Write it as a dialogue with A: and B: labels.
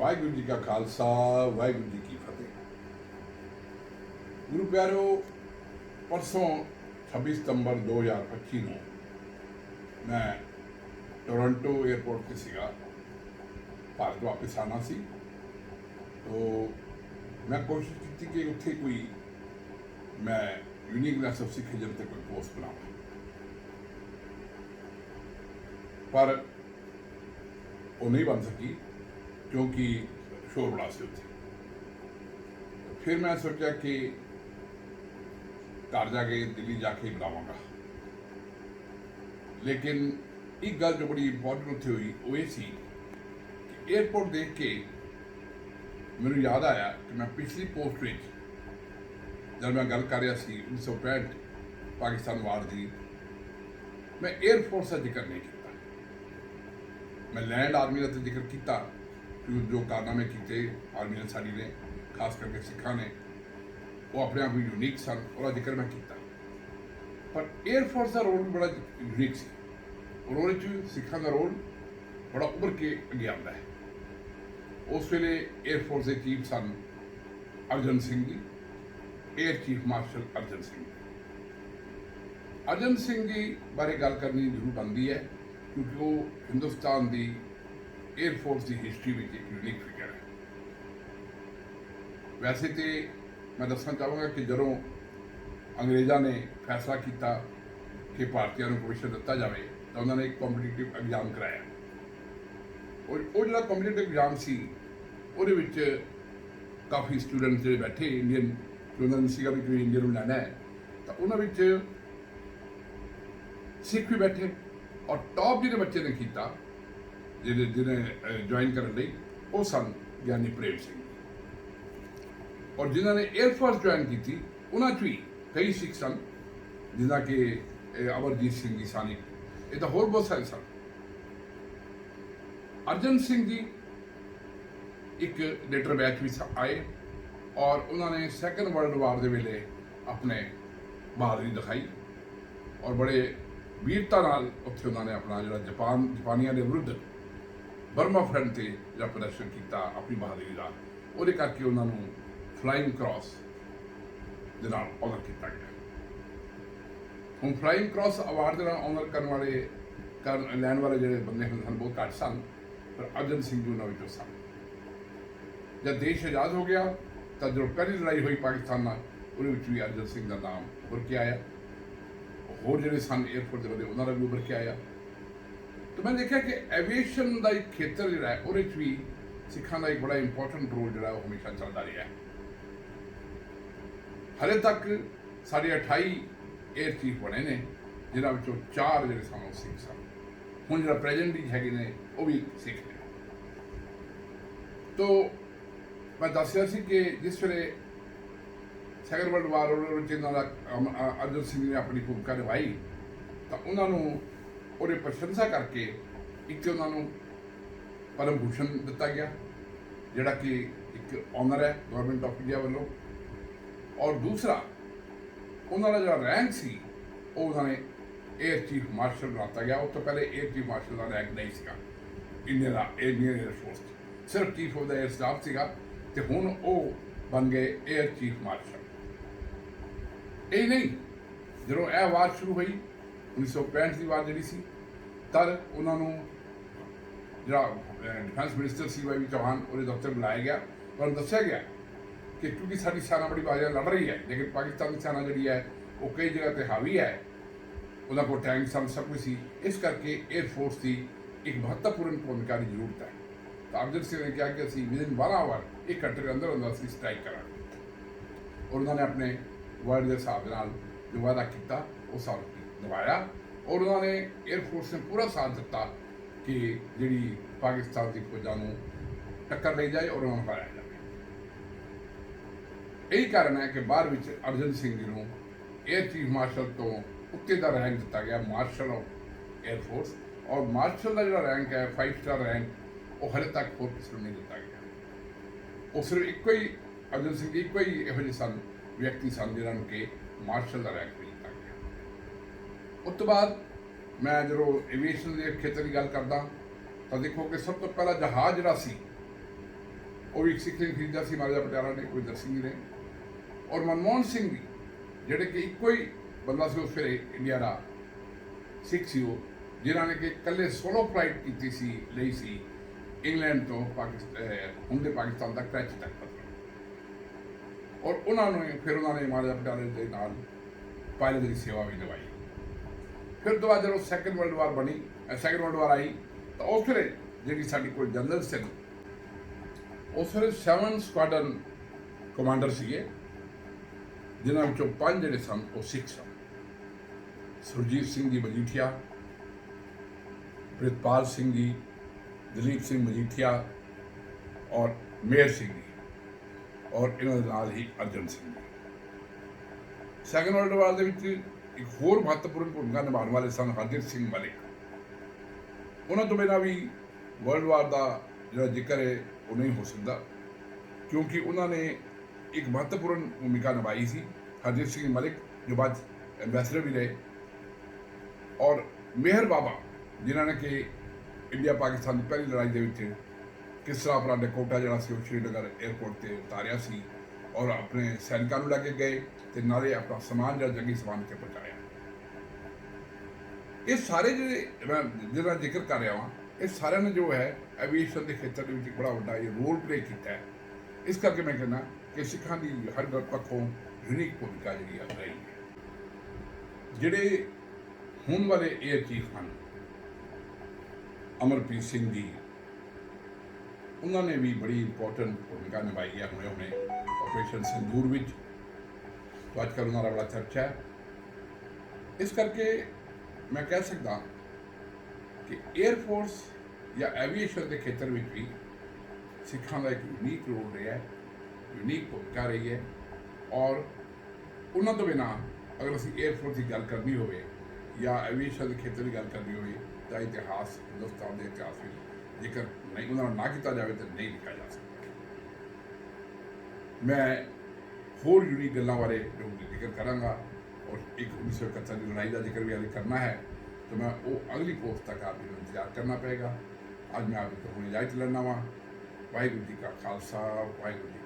A: ਵਾਹਿਗੁਰੂ ਜੀ ਕਾ ਖਾਲਸਾ, ਵਾਹਿਗੁਰੂ ਜੀ ਕੀ ਫਤਿਹ। ਗੁਰੂ ਪਿਆਰੋ, ਪਰਸੋਂ 26 ਸਤੰਬਰ 2025 ਨੂੰ ਮੈਂ ਟੋਰਾਂਟੋ 에ਅਰਪੋਰਟ ਤੇ ਸੀਗਾ। ਭਾਰਤ ਵਾਪਸ ਆਣਾ ਸੀ। ਤੋ ਮੈਂ ਕੋਸ਼ਿਸ਼ ਕੀਤੀ ਕਿ ਉੱਥੇ ਕੋਈ ਮੈਂ ਯੂਨੀਕਨੈਸ ਆਫ ਸਿੱਖੀਜ਼ਮ ਤੇ ਕੋਈ ਪੋਸਟ ਬਣਾਵਾਂ। ਪਰ ਉਹ ਨਹੀਂ ਬਣ ਸਕੀ। ਕਿਉਂਕਿ ਸ਼ੋਰ ਬੜਾ ਸੀ। ਉੱਥੇ ਫਿਰ ਮੈਂ ਸੋਚਿਆ ਕਿ ਘਰ ਜਾ ਕੇ ਦਿੱਲੀ ਜਾ ਕੇ ਬੁਲਾਵਾਂਗਾ ਲੇਕਿਨ ਇੱਕ ਗੱਲ ਜੋ ਬੜੀ ਇੰਪੋਰਟੈਂਟ ਉੱਥੇ ਹੋਈ, ਉਹ ਇਹ ਸੀ ਕਿ 에ਅਰਪੋਰਟ ਦੇਖ ਕੇ ਮੈਨੂੰ ਯਾਦ ਆਇਆ ਕਿ ਮੈਂ ਪਿਛਲੀ ਪੋਸਟ ਵਿੱਚ ਜਦ ਮੈਂ ਗੱਲ ਕਰ ਰਿਹਾ ਸੀ 1965 ਪਾਕਿਸਤਾਨ ਵਾਰ ਦੀ, ਮੈਂ 에ਅਰ ਫੋਰਸ ਦਾ ਜ਼ਿਕਰ ਨਹੀਂ ਕੀਤਾ। ਮੈਂ ਲੈਂਡ ਆਰਮੀ ਦਾ ਜ਼ਿਕਰ ਕੀਤਾ। ਜੋ ਕਾਰਨਾਮੇ ਕੀਤੇ, ਆਰਮੀ ਨੇ ਸਾਡੀ ਨੇ, ਖਾਸ ਕਰਕੇ ਸਿੱਖਾਂ ਨੇ, ਉਹ ਆਪਣੇ ਆਪ ਨੂੰ ਯੂਨੀਕ ਸਨ, ਉਹਦਾ ਜ਼ਿਕਰ ਮੈਂ ਕੀਤਾ। ਪਰ 에ਅਰ ਫੋਰਸ ਦਾ ਰੋਲ ਬੜਾ ਯੂਨੀਕ ਸੀ। ਉਹਨਾਂ ਚ ਸਿੱਖਾਂ ਦਾ ਰੋਲ ਬੜਾ ਉੱਭਰ ਕੇ ਅੱਗੇ ਆਉਂਦਾ ਹੈ। ਉਸ ਵੇਲੇ 에ਅਰ ਫੋਰਸ ਦੇ ਚੀਫ ਸਨ Arjan Singh ji air chief marshal Arjan Singh Arjan Singh ji ਬਾਰੇ ਗੱਲ ਕਰਨੀ ਜ਼ਰੂਰ ਬੰਦੀ ਹੈ, ਕਿਉਂਕਿ ਉਹ ਹਿੰਦੁਸਤਾਨ ਦੀ 에ਅਰ ਫੋਰਸ ਦੀ ਹਿਸਟਰੀ ਵਿੱਚ ਇੱਕ ਯੂਨੀਕ ਫਿਗਰ ਹੈ। ਵੈਸੇ ਤੇ ਮੈਂ ਦੱਸਣਾ ਚਾਹਾਂਗਾ ਕਿ ਜਦੋਂ ਅੰਗਰੇਜ਼ਾਂ ਨੇ ਫੈਸਲਾ ਕੀਤਾ ਕਿ ਭਾਰਤੀਆਂ ਨੂੰ ਕਮਿਸ਼ਨ ਦਿੱਤਾ ਜਾਵੇ, ਤਾਂ ਉਹਨਾਂ ਨੇ ਇੱਕ ਕੰਪੀਟੀਟਿਵ ਐਗਜ਼ਾਮ ਕਰਾਇਆ। ਔਰ ਉਹ ਜਿਹੜਾ ਕੰਪੀਟੀਟਿਵ ਐਗਜ਼ਾਮ ਸੀ, ਉਹਦੇ ਵਿੱਚ ਕਾਫੀ ਸਟੂਡੈਂਟ ਜਿਹੜੇ ਬੈਠੇ ਇੰਡੀਅਨ ਉਹਨਾਂ ਨੂੰ ਸੀਗਾ ਵੀ ਕੋਈ ਇੰਡੀਅਨ ਨੂੰ ਲੈਣਾ ਹੈ, ਤਾਂ ਉਹਨਾਂ ਵਿੱਚ ਸਿੱਖ ਵੀ ਬੈਠੇ ਔਰ ਟੌਪ ਜਿਹੜੇ ਬੱਚੇ ਨੇ ਕੀਤਾ ਜਿਹਨੇ ਜਿਹਨੇ ਜੁਆਇਨ ਕਰਨ ਲਈ, ਉਹ ਸਨ ਗਿਆਨੀ ਪ੍ਰੇਮ ਸਿੰਘ। ਔਰ ਜਿਨ੍ਹਾਂ ਨੇ 에ਅਰ ਫੋਰਸ ਜੁਆਇਨ ਕੀਤੀ, ਉਹਨਾਂ 'ਚ ਵੀ ਕਈ ਸਿੱਖ ਸਨ ਜਿਨ੍ਹਾਂ ਕਿ ਅਮਰਜੀਤ ਸਿੰਘ ਜੀ ਸਾਨੀ। ਇਹ ਤਾਂ ਹੋਰ ਬਹੁਤ ਸਾਰੇ ਸਨ। ਅਰਜਨ ਸਿੰਘ ਜੀ ਇੱਕ ਲੇਟਰ ਬੈਚ ਵਿੱਚ ਆਏ ਔਰ ਉਹਨਾਂ ਨੇ ਸੈਕੰਡ ਵਰਲਡ ਵਾਰ ਦੇ ਵੇਲੇ ਆਪਣੇ ਬਹਾਦਰੀ ਦਿਖਾਈ ਔਰ ਬੜੇ ਵੀਰਤਾ ਨਾਲ ਉੱਥੇ ਉਹਨਾਂ ਨੇ ਆਪਣਾ ਜਿਹੜਾ ਜਾਪਾਨ, ਜਾਪਾਨੀਆਂ ਦੇ ਵਿਰੁੱਧ ਬਰਮਾ ਫਰੰਟ ਤੇ ਜਿਹੜਾ ਪ੍ਰਦਰਸ਼ਨ ਕੀਤਾ ਆਪਣੀ ਬਹਾਦਰੀ ਦਾ ਉਹਦੇ ਕਰਕੇ ਉਹਨਾਂ ਨੂੰ ਫਲਾਈਂਗ ਕ੍ਰਾਸ ਦੇ ਨਾਲ ਆਨਰ ਕੀਤਾ ਗਿਆ। ਹੁਣ ਫਲਾਈਂਗ ਕ੍ਰਾਸ ਅਵਾਰਡ ਦੇ ਨਾਲ ਆਨਰ ਕਰਨ ਵਾਲੇ, ਕਰਨ, ਲੈਣ ਵਾਲੇ ਜਿਹੜੇ ਬੰਦੇ ਹੁੰਦੇ ਹਨ ਬਹੁਤ ਘੱਟ ਸਨ, ਪਰ ਅਰਜਨ ਸਿੰਘ ਜੀ ਉਹਨਾਂ ਵਿੱਚੋਂ ਸਨ। ਜਦ ਦੇਸ਼ ਆਜ਼ਾਦ ਹੋ ਗਿਆ, ਤਾਂ ਜੋ ਪਹਿਲੀ ਲੜਾਈ ਹੋਈ ਪਾਕਿਸਤਾਨ ਨਾਲ, ਉਹਦੇ ਵਿੱਚ ਵੀ ਅਰਜਨ ਸਿੰਘ ਦਾ ਨਾਮ ਉੱਭਰ ਕੇ ਆਇਆ। ਹੋਰ ਜਿਹੜੇ ਸਨ 에ਅਰਪੋਰਟ ਦੇ ਬੰਦੇ, ਉਹਨਾਂ ਦਾ ਵੀ ਉੱਭਰ ਕੇ ਆਇਆ। ਤਾਂ ਮੈਂ ਦੇਖਿਆ ਕਿ ਐਵੀਏਸ਼ਨ ਦਾ ਇੱਕ ਖੇਤਰ ਜਿਹੜਾ ਹੈ, ਉਹਦੇ 'ਚ ਵੀ ਸਿੱਖਾਂ ਦਾ ਇੱਕ ਬੜਾ ਇੰਪੋਰਟੈਂਟ ਰੋਲ ਜਿਹੜਾ ਉਹ ਹਮੇਸ਼ਾ ਚੱਲਦਾ ਰਿਹਾ ਹੈ। ਹਲੇ ਤੱਕ ਸਾਡੇ 28 ਏਅਰ ਚੀਫ ਬਣੇ ਨੇ ਜਿਨ੍ਹਾਂ ਵਿੱਚੋਂ ਚਾਰ ਜਿਹੜੇ ਸਨ ਉਹ ਸਿੱਖ ਸਨ। ਹੁਣ ਜਿਹੜਾ ਪ੍ਰੈਜ਼ੈਂਟ ਵਿੱਚ ਹੈਗੇ ਨੇ, ਉਹ ਵੀ ਸਿੱਖ ਨੇ। ਤੋ ਮੈਂ ਦੱਸਿਆ ਸੀ ਕਿ ਜਿਸ ਵੇਲੇ ਸੈਕੰਡ ਵਰਲਡ ਵਾਰ ਵਿੱਚ ਇਹਨਾਂ ਦਾ ਅਰਜਨ ਸਿੰਘ ਨੇ ਆਪਣੀ ਭੂਮਿਕਾ ਨਿਭਾਈ, ਤਾਂ ਉਹਨਾਂ ਨੂੰ ਉਹਦੇ ਪ੍ਰਸ਼ੰਸਾ ਕਰਕੇ ਇੱਕ ਉਹਨਾਂ ਨੂੰ ਪਰਮ ਭੂਸ਼ਣ ਦਿੱਤਾ ਗਿਆ, ਜਿਹੜਾ ਕਿ ਇੱਕ ਆਨਰ ਹੈ ਗਵਰਨਮੈਂਟ ਆਫ ਇੰਡੀਆ ਵੱਲੋਂ। ਔਰ ਦੂਸਰਾ, ਉਹਨਾਂ ਦਾ ਜਿਹੜਾ ਰੈਂਕ ਸੀ, ਉਹ ਉਹਨਾਂ ਨੇ ਏਅਰ ਚੀਫ ਮਾਰਸ਼ਲ ਦਿੱਤਾ ਗਿਆ। ਉਸ ਤੋਂ ਪਹਿਲੇ ਏਅਰ ਚੀਫ ਮਾਰਸ਼ਲ ਦਾ ਰੈਂਕ ਨਹੀਂ ਸੀਗਾ। ਇੰਡੀਆ ਦਾ ਇੰਡੀਅਨ 에ਅਰ ਫੋਰਸ ਸਿਰਫ ਚੀਫ ਆਫ ਦਾ ਏਅਰ ਸਟਾਫ ਸੀਗਾ ਤੇ ਹੁਣ ਉਹ ਬਣ ਗਏ ਏਅਰ ਚੀਫ ਮਾਰਸ਼ਲ ਇਹ ਨਹੀਂ, ਜਦੋਂ ਇਹ ਵਾਰ ਸ਼ੁਰੂ ਹੋਈ 1965 ਦੀ ਵਾਰ ਜਿਹੜੀ ਸੀ, ਤਦ ਉਹਨਾਂ ਨੂੰ ਜਿਹੜਾ ਡਿਫੈਂਸ ਮਿਨਿਸਟਰ ਸੀ ਵਾਈ ਚੌਹਾਨ, ਉਹਦੇ ਦਫ਼ਤਰ ਬੁਲਾਇਆ ਗਿਆ। ਪਰ ਦੱਸਿਆ ਗਿਆ ਕਿ ਕਿਉਂਕਿ ਸਾਡੀ ਸੈਨਾ ਬੜੀ ਬਾਜ਼ੀਆਂ ਲੜ ਰਹੀ ਹੈ, ਲੇਕਿਨ ਪਾਕਿਸਤਾਨ ਦੀ ਸੈਨਾ ਜਿਹੜੀ ਹੈ, ਉਹ ਕਈ ਜਗ੍ਹਾ ਤੇ ਹਾਵੀ ਹੈ। ਉਹਨਾਂ ਕੋਲ ਟੈਂਕ ਸਨ, ਸਭ ਕੁਝ ਸੀ। ਇਸ ਕਰਕੇ 에ਅਰ ਫੋਰਸ ਦੀ ਇੱਕ ਮਹੱਤਵਪੂਰਨ ਭੂਮਿਕਾ ਦੀ ਜ਼ਰੂਰਤ ਹੈ। ਤਾਂ ਅਰਜਨ ਸਿੰਘ ਨੇ ਕਿਹਾ ਕਿ ਅਸੀਂ ਵਿਦਿਨ 12 ਆਵਰ ਇੱਕ ਘੰਟੇ ਦੇ ਅੰਦਰ ਅੰਦਰ ਅਸੀਂ ਸਟ੍ਰਾਈਕ ਕਰਾਂਗੇ। ਔਰ ਉਹਨਾਂ ਨੇ ਆਪਣੇ ਵਰਡ ਦੇ ਹਿਸਾਬ ਦੇ ਨਾਲ ਜੋ ਵਾਅਦਾ ਕੀਤਾ, ਉਹ ਸਾਲ ਨਿਭਾਇਆ ਔਰ ਉਹਨਾਂ ਨੇ 에ਅਰ ਫੋਰਸ ਨੇ ਪੂਰਾ ਸਾਥ ਦਿੱਤਾ ਕਿ ਜਿਹੜੀ ਪਾਕਿਸਤਾਨ ਦੀ ਫੌਜਾਂ ਨੂੰ ਟੱਕਰ ਲਈ ਜਾਏ ਔਰ ਉਹਨਾਂ ਨੂੰ ਹਰਾਇਆ ਜਾਵੇ। ਇਹੀ ਕਾਰਨ ਹੈ ਕਿ ਬਾਹਰ ਵਿੱਚ ਅਰਜਨ ਸਿੰਘ ਜੀ ਨੂੰ 에ਅਰ ਚੀਫ ਮਾਰਸ਼ਲ ਤੋਂ ਉੱਤੇ ਦਾ ਰੈਂਕ ਦਿੱਤਾ ਗਿਆ ਮਾਰਸ਼ਲ ਆਫ 에ਅਰ ਫੋਰਸ ਔਰ ਮਾਰਸ਼ਲ ਦਾ ਜਿਹੜਾ ਰੈਂਕ ਹੈ 5 ਸਟਾਰ ਰੈਂਕ ਉਹ ਹਲੇ ਤੱਕ ਹੋਰ ਕਿਸੇ ਨਹੀਂ ਦਿੱਤਾ ਗਿਆ। ਉਹ ਸਿਰਫ ਇੱਕੋ ਹੀ ਅਰਜਨ ਸਿੰਘ ਇੱਕੋ ਹੀ ਇਹੋ ਜਿਹੇ ਸਨ ਵਿਅਕਤੀ ਸਨ ਜਿਹਨਾਂ ਨੂੰ ਕਿ ਮਾਰਸ਼ਲ ਦਾ ਰੈਂਕ ਉਸ ਤੋਂ ਬਾਅਦ ਮੈਂ ਜਦੋਂ ਐਵੀਏਸ਼ਨ ਦੇ ਖੇਤਰ ਦੀ ਗੱਲ ਕਰਦਾ, ਤਾਂ ਦੇਖੋ ਕਿ ਸਭ ਤੋਂ ਪਹਿਲਾ ਜਹਾਜ਼ ਜਿਹੜਾ ਸੀ, ਉਹ ਵੀ ਇੱਕ ਸਿੱਖ ਨੇ ਖਰੀਦਿਆ ਸੀ, ਮਹਾਰਾਜਾ ਪਟਿਆਲਾ ਨੇ, ਕੋਈ ਸਿੰਘ ਜੀ ਨੇ। ਔਰ ਮਨਮੋਹਨ ਸਿੰਘ ਵੀ, ਜਿਹੜੇ ਕਿ ਇੱਕੋ ਹੀ ਬੰਦਾ ਸੀ ਉਸ ਵੇਲੇ ਇੰਡੀਆ ਦਾ ਸਿੱਖ ਸੀ ਉਹ, ਜਿਨ੍ਹਾਂ ਨੇ ਕਿ ਇਕੱਲੇ ਸੋਲੋ ਫਲਾਈਟ ਕੀਤੀ ਸੀ, ਲਈ ਸੀ, ਇੰਗਲੈਂਡ ਤੋਂ ਪਾਕਿਸਤਾਨ ਹੁੰਦੇ ਪਾਕਿਸਤਾਨ ਤੱਕ, ਕਰਾਚੀ ਤੱਕ ਔਰ ਉਹਨਾਂ ਨੂੰ ਫਿਰ ਉਹਨਾਂ ਨੇ ਮਹਾਰਾਜਾ ਪਟਿਆਲੇ ਦੇ ਨਾਲ ਪਾਇਲਟ ਦੀ ਸੇਵਾ ਵੀ ਨਿਭਾਈ। ਫਿਰ ਤੋਂ ਬਾਅਦ ਜਦੋਂ ਸੈਕੰਡ ਵਰਲਡ ਵਾਰ ਬਣੀ ਸੈਕੰਡ ਵਰਲਡ ਵਾਰ ਆਈ, ਤਾਂ ਉਸ ਵੇਲੇ ਜਿਹੜੀ ਸਾਡੀ ਕੋਲ ਜਨਰਲ ਸਿੰਘ ਉਸ ਵੇਲੇ 7 ਸਕੁਆਡਰਨ ਕਮਾਂਡਰ ਸੀਗੇ, ਜਿਨ੍ਹਾਂ ਵਿੱਚੋਂ ਪੰਜ ਜਿਹੜੇ ਸਨ, ਉਹ ਸਿੱਖ ਸਨ। ਸੁਰਜੀਤ ਸਿੰਘ ਜੀ ਮਜੀਠੀਆ, ਪ੍ਰਿਤਪਾਲ ਸਿੰਘ ਜੀ, ਦਲੀਪ ਸਿੰਘ ਮਜੀਠੀਆ ਔਰ ਮੇਰ ਸਿੰਘ ਜੀ ਔਰ ਇਹਨਾਂ ਦੇ ਨਾਲ ਹੀ ਅਰਜਨ ਸਿੰਘ ਜੀ। ਸੈਕੰਡ ਵਰਲਡ ਵਾਰ ਦੇ ਵਿੱਚ ਇੱਕ ਹੋਰ ਮਹੱਤਵਪੂਰਨ ਭੂਮਿਕਾ ਨਿਭਾਉਣ ਵਾਲੇ ਸਨ ਹਰਜੀਤ ਸਿੰਘ ਮਲਿਕ। ਉਹਨਾਂ ਤੋਂ ਬਿਨਾਂ ਵੀ ਵਰਲਡ ਵਾਰ ਦਾ ਜਿਹੜਾ ਜ਼ਿਕਰ ਹੈ, ਉਹ ਨਹੀਂ ਹੋ ਸਕਦਾ। ਕਿਉਂਕਿ ਉਹਨਾਂ ਨੇ ਇੱਕ ਮਹੱਤਵਪੂਰਨ ਭੂਮਿਕਾ ਨਿਭਾਈ ਸੀ, ਹਰਜੀਤ ਸਿੰਘ ਮਲਿਕ, ਜੋ ਬਾਅਦ ਐਮਬੈਸਡਰ ਵੀ ਰਹੇ। ਔਰ ਮੇਹਰ ਬਾਬਾ, ਜਿਨ੍ਹਾਂ ਨੇ ਕਿ ਇੰਡੀਆ ਪਾਕਿਸਤਾਨ ਦੀ ਪਹਿਲੀ ਲੜਾਈ ਦੇ ਵਿੱਚ ਕਿਸ ਤਰ੍ਹਾਂ ਆਪਣਾ ਡਕੋਟਾ ਜਿਹੜਾ ਸੀ, ਉਹ ਸ਼੍ਰੀਨਗਰ 에ਅਰਪੋਰਟ ਤੇ ਉਤਾਰਿਆ ਸੀ। ਔਰ ਆਪਣੇ ਸੈਨਿਕਾਂ ਨੂੰ ਲੈ ਕੇ ਗਏ ਤੇ ਨਾਲੇ ਆਪਣਾ ਸਮਾਨ ਜਿਹੜਾ ਜੰਗੀ ਸਮਾਨ ਤੇ ਪਹੁੰਚਾਇਆ। ਇਹ ਸਾਰੇ ਜਿਹੜੇ ਮੈਂ ਜ਼ਿਕਰ ਕਰ ਰਿਹਾ ਹਾਂ ਇਹ ਸਾਰਿਆਂ ਨੇ ਜੋ ਹੈ ਐਵੀਏਸ਼ਨ ਦੇ ਖੇਤਰ ਦੇ ਵਿੱਚ ਇੱਕ ਬੜਾ ਵੱਡਾ ਇਹ ਰੋਲ ਪਲੇ ਕੀਤਾ ਹੈ। ਇਸ ਕਰਕੇ ਮੈਂ ਕਹਿੰਦਾ ਕਿ ਸਿੱਖਾਂ ਦੀ ਹਰ ਪੱਖੋਂ ਯੂਨੀਕ ਭੂਮਿਕਾ ਜਿਹੜੀ ਆ, ਰਹੀ ਹੈ। ਜਿਹੜੇ ਹੁਣ ਵਾਲੇ ਏਅਰ ਚੀਫ ਹਨ, ਅਮਰਪ੍ਰੀਤ ਸਿੰਘ ਜੀ, ਉਹਨਾਂ ਨੇ ਵੀ ਬੜੀ ਇੰਪੋਰਟੈਂਟ ਭੂਮਿਕਾ ਨਿਭਾਈ ਹੈ ਹੁਣੇ ਹੁਣੇ ਆਪਰੇਸ਼ਨ ਸਿੰਦੂਰ ਵਿੱਚ ਤੋਂ ਅੱਜ ਕੱਲ੍ਹ ਉਹਨਾਂ ਦਾ ਬੜਾ ਚਰਚਾ ਹੈ। ਇਸ ਕਰਕੇ ਮੈਂ ਕਹਿ ਸਕਦਾ ਕਿ 에ਅਰ ਫੋਰਸ ਜਾਂ ਐਵੀਏਸ਼ਨ ਦੇ ਖੇਤਰ ਵਿੱਚ ਵੀ ਸਿੱਖਾਂ ਦਾ ਇੱਕ ਯੂਨੀਕ ਰੋਲ ਰਿਹਾ ਹੈ ਯੂਨੀਕ ਭੂਮਿਕਾ ਰਹੀ ਹੈ ਔਰ ਉਹਨਾਂ ਤੋਂ ਬਿਨਾ ਅਗਰ ਅਸੀਂ 에ਅਰ ਫੋਰਸ ਦੀ ਗੱਲ ਕਰਨੀ ਹੋਵੇ ਜਾਂ ਐਵੀਏਸ਼ਨ ਦੇ ਖੇਤਰ ਦੀ ਗੱਲ ਕਰਨੀ ਹੋਵੇ ਤਾਂ ਇਤਿਹਾਸ ਹਿੰਦੁਸਤਾਨ ਦੇ ਇਤਿਹਾਸ ਵਿੱਚ ਜੇਕਰ ਨਹੀਂ ਉਹਨਾਂ ਨੂੰ ਨਾ ਕੀਤਾ ਜਾਵੇ ਤਾਂ ਨਹੀਂ ਲਿਖਿਆ ਜਾ ਸਕਦਾ। ਮੈਂ ਹੋਰ ਯੂਨੀਕ ਗੱਲਾਂ ਬਾਰੇ ਜੋ ਜ਼ਿਕਰ ਕਰਾਂਗਾ ਔਰ ਇੱਕ 1971 ਦੀ ਲੜਾਈ ਦਾ ਜ਼ਿਕਰ ਵੀ ਹਾਲੇ ਕਰਨਾ ਹੈ, ਤਾਂ ਮੈਂ ਉਹ ਅਗਲੀ ਪੋਸਟ ਤੱਕ ਆਪ ਜੀ ਨੂੰ ਇੰਤਜ਼ਾਰ ਕਰਨਾ ਪਏਗਾ। ਅੱਜ ਮੈਂ ਆਪ ਜੀ ਤੋਂ ਹੁਣ ਇਜਾਜ਼ਤ ਲੈਣਾ ਵਾਂ। ਵਾਹਿਗੁਰੂ ਜੀ ਕਾ ਖਾਲਸਾ, ਵਾਹਿਗੁਰੂ ਜੀ